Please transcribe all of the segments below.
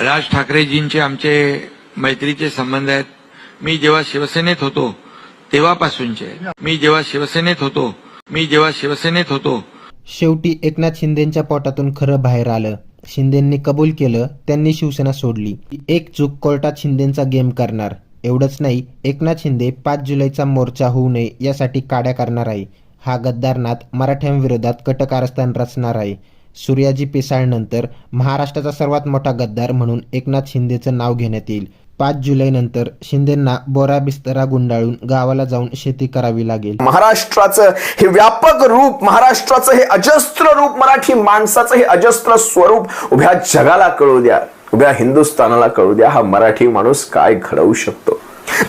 राज ठाकरेजींचे आमचे मैत्रीचे संबंध आहेत. मी जेव्हा शिवसेनेत होतो तेव्हापासूनचे. मी जेव्हा शिवसेनेत होतो मी जेव्हा शिवसेनेत होतो. शेवटी एकनाथ शिंदेच्या पोटातून खरं बाहेर आलं. शिंदेंनी कबूल केलं त्यांनी शिवसेना सोडली. एक चूक कोर्टात शिंदेचा गेम करणार. एवढंच नाही एकनाथ शिंदे पाच जुलैचा मोर्चा होऊ नये यासाठी काड्या करणार आहे. हा गद्दारनाथ मराठ्यांविरोधात कटकारस्थान रचणार आहे. सूर्याजी पिसाळनंतर महाराष्ट्राचा सर्वात मोठा गद्दार म्हणून एकनाथ शिंदेचं नाव घेण्यात येईल. पाच जुलैनंतर शिंदेना बोरा बिस्तरा गुंडाळून गावाला जाऊन शेती करावी लागेल. महाराष्ट्राचं हे व्यापक रूप महाराष्ट्राचं हे अजस्त्र रूप मराठी माणसाचं हे अजस्त्र स्वरूप उभ्या जगाला कळू द्या उभ्या हिंदुस्थानाला कळू द्या हा मराठी माणूस काय घडवू शकतो?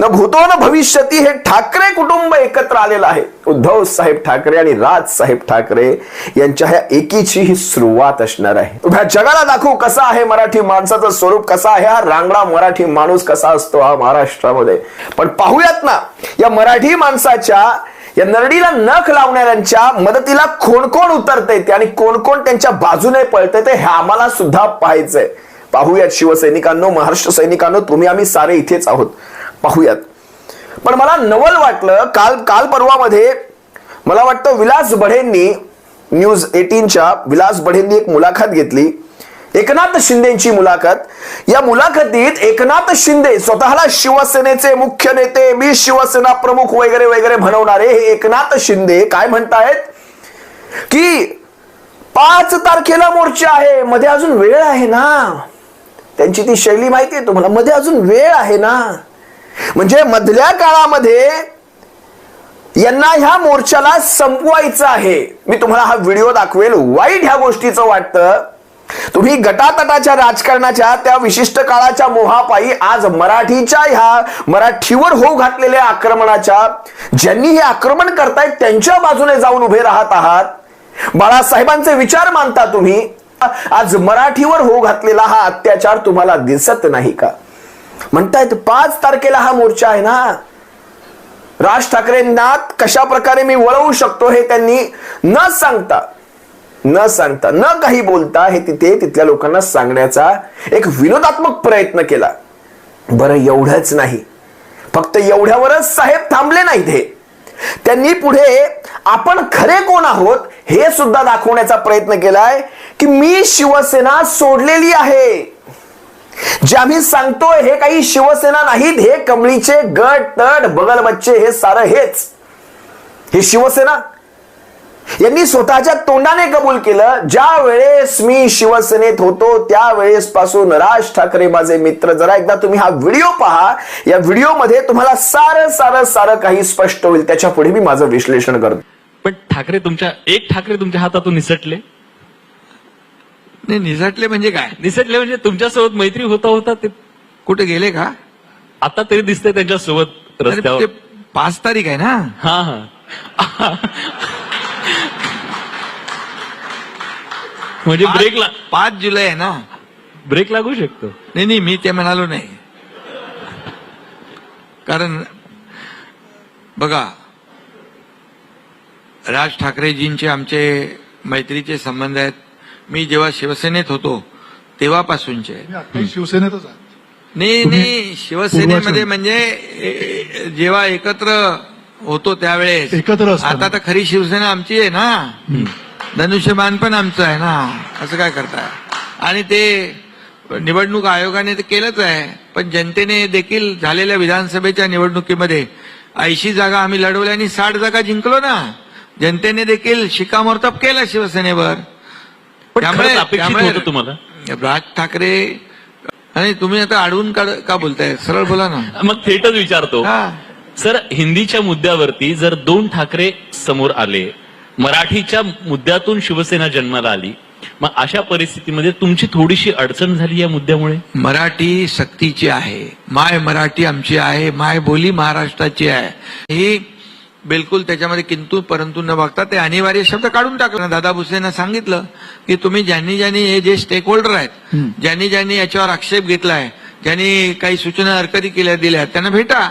न भूतो न भविष्यती हे ठाकरे कुटुंब एकत्र आलेलं आहे. उद्धव साहेब ठाकरे आणि राज साहेब ठाकरे यांच्या ह्या एकीची ही सुरुवात असणार आहे. उभ्या जगाला दाखवू कसा आहे मराठी माणसाचं स्वरूप कसा आहे हा रांगडा मराठी माणूस कसा असतो हा महाराष्ट्रामध्ये. पण पाहूयात ना या मराठी माणसाच्या या नरडीला नख लावणाऱ्यांच्या मदतीला कोण कोण उतरते ते आणि कोण कोण त्यांच्या बाजूने पळते ते हे आम्हाला सुद्धा पाहायचंय. पाहूयात शिवसैनिकांनो महाराष्ट्र सैनिकांनो तुम्ही आम्ही सारे इथेच आहोत. पाहूयात. पण मला नवल वाटलं काल काल परवामध्ये मला वाटतं विलास बढेंनी न्यूज एटीनच्या विलास बढेंनी एक मुलाखत घेतली. एकनाथ शिंदेची मुलाखत. या मुलाखतीत एकनाथ शिंदे स्वतःला शिवसेनेचे मुख्य नेते मी शिवसेना प्रमुख वगैरे वगैरे म्हणवणारे हे एकनाथ शिंदे काय म्हणतायत? की पाच तारखेला मोर्चा आहे मध्ये अजून वेळ आहे ना? त्यांची ती शैली माहिती आहे तुम्हाला? मध्ये अजून वेळ आहे ना? म्हणजे मधल्या काळामध्ये यांना ह्या मोर्चाला संपवायचं आहे. मी तुम्हाला हा व्हिडिओ दाखवेल. वाईट ह्या गोष्टीचं वाटतं. तुम्ही गटातटाच्या राजकारणाच्या त्या विशिष्ट काळाच्या मोहापायी आज मराठीच्या ह्या मराठीवर होऊ घातलेल्या आक्रमणाच्या ज्यांनी हे आक्रमण करतायत त्यांच्या बाजूने जाऊन उभे राहत आहात. बाळासाहेबांचे विचार मानता तुम्ही. आज मराठीवर होऊ घातलेला हा अत्याचार तुम्हाला दिसत नाही का? म्हणतायत पाच तारखेला हा मोर्चा आहे ना? राज ठाकरेंना कशा प्रकारे मी वळवू शकतो हे त्यांनी न सांगता न सांगता न काही बोलता हे तिथे तिथल्या लोकांना सांगण्याचा एक विनोदात्मक प्रयत्न केला. बरं एवढंच नाही. फक्त एवढ्यावरच साहेब थांबले नाहीत हे. त्यांनी पुढे आपण खरे कोण आहोत हे सुद्धा दाखवण्याचा प्रयत्न केलाय की मी शिवसेना सोडलेली आहे. जे आम्ही सांगतोय हे काही शिवसेना नाहीत हे कमळीचे गट तट बगल बच्चे हे सारं हेच. हे शिवसेना. यांनी स्वतःच्या तोंडाने कबूल केलं. ज्या वेळेस मी शिवसेनेत होतो त्यावेळेस पासून राज ठाकरे माझे मित्र. जरा एकदा तुम्ही हा व्हिडिओ पहा. या व्हिडिओमध्ये तुम्हाला सारं सारं सारं काही स्पष्ट होईल. त्याच्या पुढे मी माझं विश्लेषण करतो. पण ठाकरे तुमच्या एक ठाकरे तुमच्या हातातून निसटले. नाही निसटले म्हणजे काय? निसटले म्हणजे तुमच्यासोबत मैत्री होता होता ते कुठे गेले का? आता तरी दिसतंय त्यांच्यासोबत अरे रस्त्यावर. ते पाच तारीख आहे ना? हा हा. म्हणजे ब्रेक ला पाच जुलै आहे ना? ब्रेक लागू शकतो. नाही नाही मी ते म्हणालो नाही. कारण बघा राज ठाकरेजींचे आमचे मैत्रीचे संबंध आहेत. मी जेव्हा शिवसेनेत होतो तेव्हापासूनचे. शिवसेनेतच आहे नाही नाही शिवसेनेमध्ये म्हणजे जेव्हा एकत्र होतो त्यावेळेस. एकत्र. आता तर खरी शिवसेना आमची आहे ना. धनुष्यबाण पण आमचं आहे ना. असं काय करताय? आणि ते निवडणूक आयोगाने ते केलंच आहे. पण जनतेने देखील झालेल्या विधानसभेच्या निवडणुकीमध्ये ऐंशी जागा आम्ही लढवल्या आणि साठ जागा जिंकलो ना. जनतेने देखील शिक्कामोर्तब केला शिवसेनेवर. पण खरंच अपेक्षित होतं तुम्हाला. राज ठाकरे आणि तुम्ही आता अडवून का का बोलताय? सरळ बोला ना. मग थेटच विचारतो. हा. सर हिंदीच्या मुद्द्यावरती जर दोन ठाकरे समोर आले मराठीच्या मुद्द्यातून शिवसेना जन्माला आली मग अशा परिस्थितीमध्ये तुमची थोडीशी अडचण झाली या मुद्द्यामुळे? मराठी सक्तीची आहे. माय मराठी आमची आहे माय बोली महाराष्ट्राची आहे. ही बिलकुल त्याच्यामध्ये किंतु परंतु न बघता ते अनिवार्य शब्द काढून टाकला. दादा भुसेनं सांगितलं की तुम्ही ज्यांनी ज्यांनी हे जे स्टेक होल्डर आहेत ज्यांनी ज्यांनी याच्यावर आक्षेप घेतलाय ज्यांनी काही सूचना हरकती केल्या दिल्या त्यांना भेटा.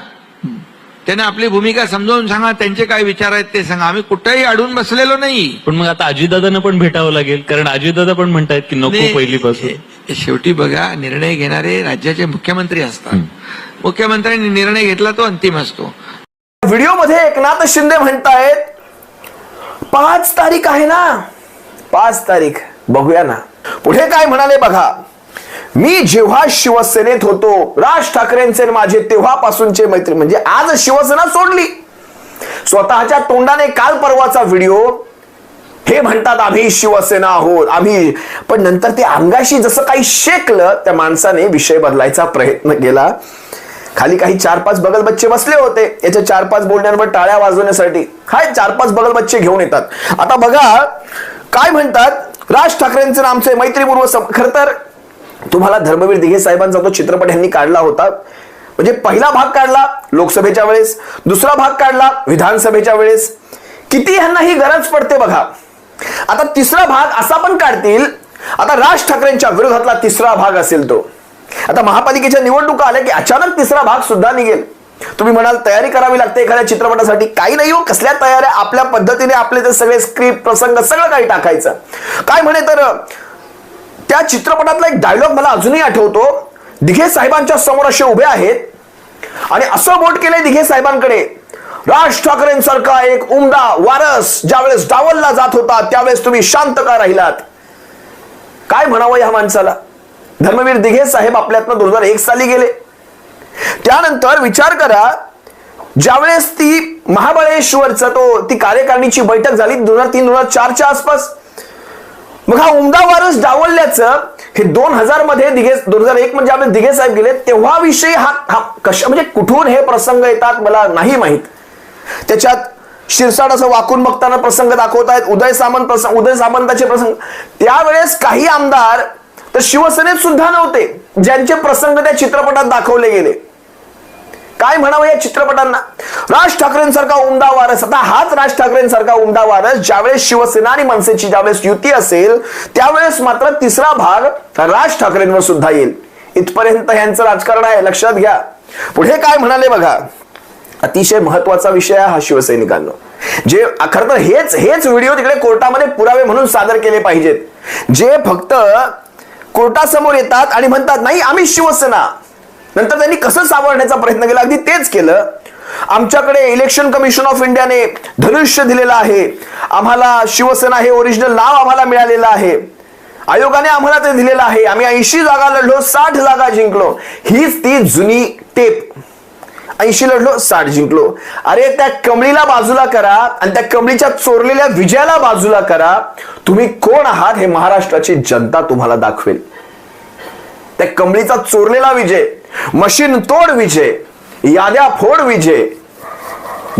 त्यांना आपली भूमिका समजावून सांगा त्यांचे काय विचार आहेत ते सांगा. आम्ही कुठेही अडून बसलेलो नाही. पण मग आता अजितदादांना पण भेटावं लागेल कारण अजितदादा पण म्हणतायत की नको पहिलीपासून. शेवटी बघा निर्णय घेणारे राज्याचे मुख्यमंत्री असतात. मुख्यमंत्र्यांनी निर्णय घेतला तो अंतिम असतो. व्हिडिओमध्ये एकनाथ शिंदे म्हणतायत पाच तारीख आहे ना. पाच तारीख बघूया ना. पुढे काय म्हणाले बघा मी जेव्हा शिवसेनेत होतो राज ठाकरेंचे माझे तेव्हापासूनचे मैत्री म्हणजे आज शिवसेना सोडली. स्वतःच्या तोंडाने काल परवाचा व्हिडिओ हे म्हणतात आम्ही शिवसेना आहोत आम्ही. पण नंतर ते अंगाशी जसं काही शेकलं त्या माणसाने विषय बदलायचा प्रयत्न केला. खाली काही चार पाच बगल बच्चे बसले होते. याच्या चार पाच बोलण्यांवर टाळ्या वाजवण्यासाठी काय चार पाच बगल बच्चे घेऊन येतात. आता बघा काय म्हणतात? राज ठाकरेंचं आमचे मैत्रीपूर्व खर तर तुम्हाला धर्मवीर दिघे साहेबांचा तो चित्रपट यांनी काढला होता म्हणजे पहिला भाग काढला लोकसभेच्या वेळेस दुसरा भाग काढला विधानसभेच्या वेळेस किती ह्यांना ही गरज पडते बघा. आता तिसरा भाग असा पण काढतील आता राज ठाकरेंच्या विरोधातला तिसरा भाग असेल तो. आता महापालिकेच्या निवडणुका आल्या की अचानक तिसरा भाग सुद्धा निघेल. तुम्ही म्हणाल तयारी करावी लागते एखाद्या चित्रपटासाठी. काही नाही हो कसल्या तयाऱ्या? आपल्या पद्धतीने आपले ते सगळे स्क्रिप्ट प्रसंग सगळं काही टाकायचं. काय म्हणे तर त्या चित्रपटातला एक डायलॉग मला अजूनही आठवतो. दिघे साहेबांच्या समोर असे उभे आहेत. आणि असं बोट केलंय दिघे साहेबांकडे. राज ठाकरेंसारखा एक उमदा वारस ज्यावेळेस डावलला जात होता त्यावेळेस तुम्ही शांत का राहिलात? काय म्हणावं या माणसाला? धर्मवीर दिघे साहेब आपल्यातनं दोन हजार एक साली गेले. त्यानंतर विचार करा ज्यावेळेस ती महाबळेश्वरचा तो ती कार्यकारिणीची बैठक झाली दोन हजार तीन दोन हजार चारच्या आसपास. मग हा उमदा वारस डावलल्याचं हे दोन हजारमध्ये दिघे दोन हजार एक म्हणजे आपले दिघे साहेब गेले तेव्हा विषयी हा हा कशा म्हणजे कुठून हे प्रसंग येतात मला नाही माहीत. त्याच्यात शिरसाट असं वाकून बघताना प्रसंग दाखवत आहेत उदय सामंत प्रसंग उदय सामंताचे प्रसंग. त्यावेळेस काही आमदार तर शिवसेनेत सुद्धा नव्हते ज्यांचे प्रसंग त्या चित्रपटात दाखवले गेले. काय म्हणावं या चित्रपटांना? राज ठाकरेंसारखा उमदा वारस आता हाच राज ठाकरेंसारखा उमदा वारस ज्यावेळेस शिवसेना आणि मनसेची ज्यावेळेस युती असेल त्यावेळेस मात्र तिसरा भाग राज ठाकरेंवर सुद्धा येईल. इथपर्यंत यांचं राजकारण आहे लक्षात घ्या. पुढे काय म्हणाले बघा? अतिशय महत्त्वाचा विषय हा शिवसैनिकांना. जे खर तर हेच हेच व्हिडिओ तिकडे कोर्टामध्ये पुरावे म्हणून सादर केले पाहिजेत. जे फक्त कोर्टासमोर येतात आणि म्हणतात नाही आम्ही शिवसेना. नंतर त्यांनी कसं सावरण्याचा प्रयत्न केला? अगदी तेच केलं. आमच्याकडे इलेक्शन कमिशन ऑफ इंडियाने धनुष्य दिलेलं आहे. आम्हाला शिवसेना हे ओरिजिनल नाव आम्हाला मिळालेलं आहे. आयोगाने आम्हाला ते दिलेलं आहे. आम्ही ऐंशी जागा लढलो साठ जागा जिंकलो. हीच ती जुनी टेप. ऐंशी लढलो साठ जिंकलो. अरे त्या कमळीला बाजूला करा आणि त्या कमळीच्या चोरलेल्या विजयाला बाजूला करा. तुम्ही कोण आहात हे महाराष्ट्राची जनता तुम्हाला दाखवेल. त्या कमळीचा चोरलेला विजय मशीन तोड विजय याद्या फोड विजय.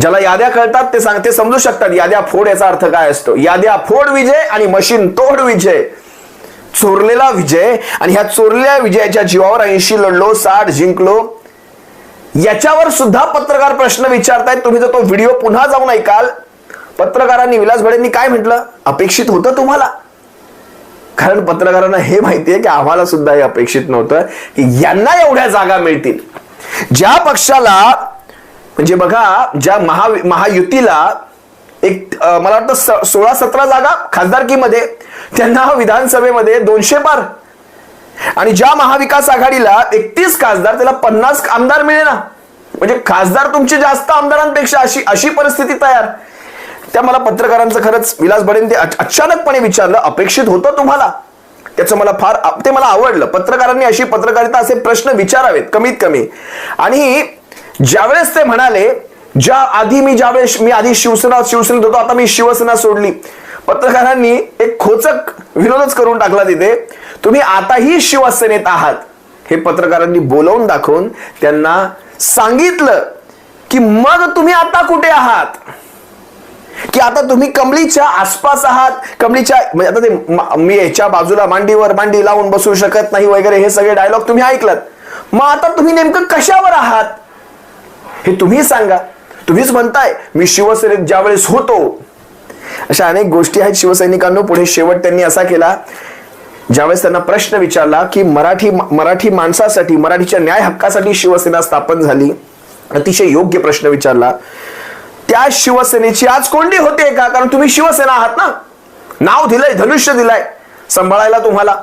ज्याला याद्या कळतात ते सांग ते समजू शकतात याद्या फोड याचा अर्थ काय असतो. याद्या फोड विजय आणि मशीन तोड विजय. चोरलेला विजय आणि ह्या चोरलेल्या विजयाच्या जीवावर ऐंशी लढलो साठ जिंकलो. याच्यावर सुद्धा पत्रकार प्रश्न विचारतायत. तुम्ही जर तो व्हिडिओ पुन्हा जाऊन ऐकाल पत्रकारांनी विलास भडेंनी काय म्हटलं? अपेक्षित होतं तुम्हाला. कारण पत्रकारांना हे माहितीये की आम्हाला सुद्धा हे अपेक्षित नव्हतं की यांना एवढ्या जागा मिळतील. ज्या पक्षाला म्हणजे बघा ज्या महा महायुतीला एक मला वाटतं स- सोळा सतरा जागा खासदारकीमध्ये त्यांना विधानसभेमध्ये दोनशे पार आणि ज्या महाविकास आघाडीला एकतीस खासदार त्याला पन्नास आमदार मिळेना. म्हणजे खासदार तुमचे जास्त आमदारांपेक्षा अशी अशी परिस्थिती तयार. त्या मला पत्रकारांचं खरंच विलास बडेन ते अचानकपणे विचारलं अपेक्षित होतं तुम्हाला? त्याचं मला फार ते मला आवडलं. पत्रकारांनी अशी पत्रकारिता असे प्रश्न विचारावेत कमीत कमी. आणि ज्यावेळेस ते म्हणाले ज्या आधी मी ज्यावेळेस मी आधी शिवसेना शिवसेनेत होतो आता मी शिवसेना सोडली. पत्रकारांनी एक खोचक विनोदच करून टाकला तिथे. तुम्ही आताही शिवसेनेत आहात. हे पत्रकारांनी बोलवून दाखवून त्यांना सांगितलं की मग तुम्ही आता कुठे आहात? की आता तुम्ही कमलीच्या आसपास आहात? कमलीच्या म्हणजे आता ते मी याच्या बाजूला मांडीवर मांडी लावून बसू शकत नाही वगैरे हे सगळे डायलॉग तुम्ही ऐकलात. मग आता तुम्ही नेमकं कशावर आहात? हे तुम्ही सांगा. तुम्हीच म्हणताय मी शिवसेनेत ज्यावेळेस होतो. अशा अनेक गोष्टी आहेत शिवसैनिकांनो पुढे शेवट त्यांनी असा केला ज्यावेळेस त्यांना प्रश्न विचारला की मराठी मराठी माणसासाठी मराठीच्या न्याय हक्कासाठी शिवसेना स्थापन झाली अतिशय योग्य प्रश्न विचारला त्या शिवसेनेची आज कोंडी होते का? कारण तुम्ही शिवसेना आहात ना? नाव दिलंय धनुष्य दिलंय सांभाळायला तुम्हाला.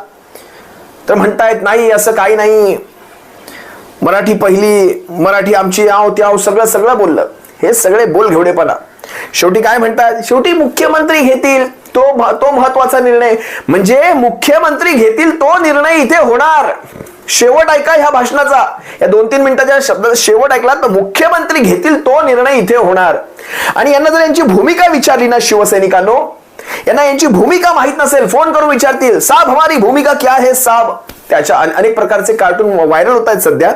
तर म्हणतायत नाही असं काही नाही. मराठी पहिली मराठी आमची आव त्याव सगळं सगळं बोललं. हे सगळे बोल घेवडेपणा शेवटी काय म्हणतात? शेवटी मुख्यमंत्री घेतील. तो तो महत्त्वाचा निर्णय. म्हणजे मुख्यमंत्री घेतील तो निर्णय इथे होणार. शेवट ऐका ह्या भाषणाचा. या दोन तीन मिनिटाच्या शब्दाचा शेवट ऐकला तर मुख्यमंत्री घेतील तो निर्णय इथे होणार. आणि यांना जर यांची भूमिका विचारली ना शिवसैनिकांनो यांना यांची भूमिका माहीत नसेल फोन करून विचारतील साब हमारी भूमिका क्या है साब? त्याच्या अनेक प्रकारचे कार्टून व्हायरल होत आहेत सध्या.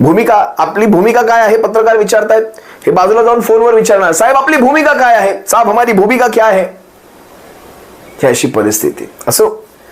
भूमिका आपली भूमिका काय आहे पत्रकार विचारतायत. हे बाजूला जाऊन फोनवर विचारणार साहेब आपली भूमिका काय आहे? साहेब हमारी भूमिका क्या है? ही अशी परिस्थिती. असो